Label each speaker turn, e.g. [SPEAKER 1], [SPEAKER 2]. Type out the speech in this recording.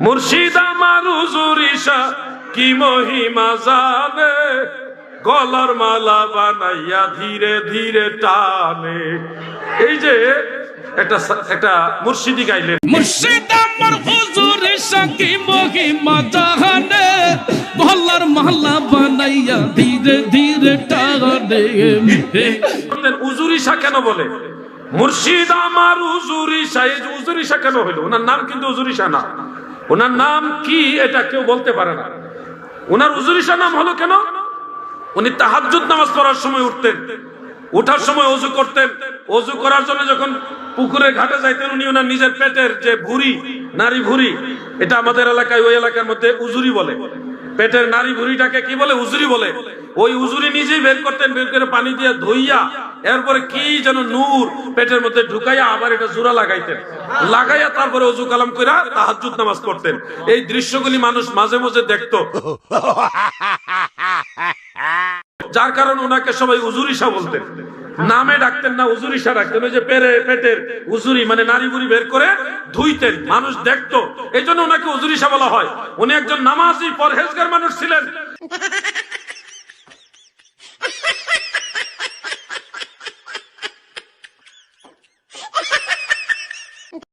[SPEAKER 1] মুর্শিদ আমার হুজুরিসা কি মহিমা জানে? গলার মালা বানাইয়া ধীরে ধীরে টানে। এই যে একটা একটা মুর্শিদি গাইলেন।
[SPEAKER 2] মুর্শিদ আমার হুজুর সাকি মহিমা জাহানে গলার মালা বানাইয়া ধীরে ধীরে টানে।
[SPEAKER 1] উজুরিসা কেন বলে? মুর্শিদ আমার উজুরিসা এই যে উজুরিসা কেন হইল? ওনার নাম কিন্তু উজুরিসা না। ওনার নাম কি এটা কেউ বলতে পারে না। ওনার উজুরিশা নাম হলো কেন? উনি তাহাজুদ নামাজ পড়ার সময় উঠতেন, উঠার সময় অজু করতেন। অজু করার জন্য যখন পুকুরে ঘাটে যাইতেন, উনি ওনার নিজের পেটের যে ভুরি নারী ভুরি এটা আমাদের এলাকায় ওই এলাকার মধ্যে উজুরি বলে। পেটের নারী ভুঁড়িটাকে কি বলে? উজুরি বলে। ওই উজুরি নিজেই বের করতেন, বের করে পানি দিয়ে ধুইয়া, এরপরে কি যেন নূর পেটের মধ্যে ঢুকাইয়া আবার এটা জোড়া লাগাইতেন। লাগাইয়া তারপরে অজু কালাম কইরা তাহাজ্জুদ নামাজ পড়তেন। এই দৃশ্যগুলি মানুষ মাঝে মাঝে দেখতো। যার কারণে ওনাকে সবাই উজুরিসা বলতেন। নামে ডাকতেন না উজুরিসা ডাকতেন ওই যে পেরে, পেটের উজুরি মানে নারী বুড়ি বের করে ধুইতেন। মানুষ দেখতো। এই জন্য ওনাকে উজুরিসা বলা হয়। উনি একজন নামাজি, পরহেজগার মানুষ ছিলেন।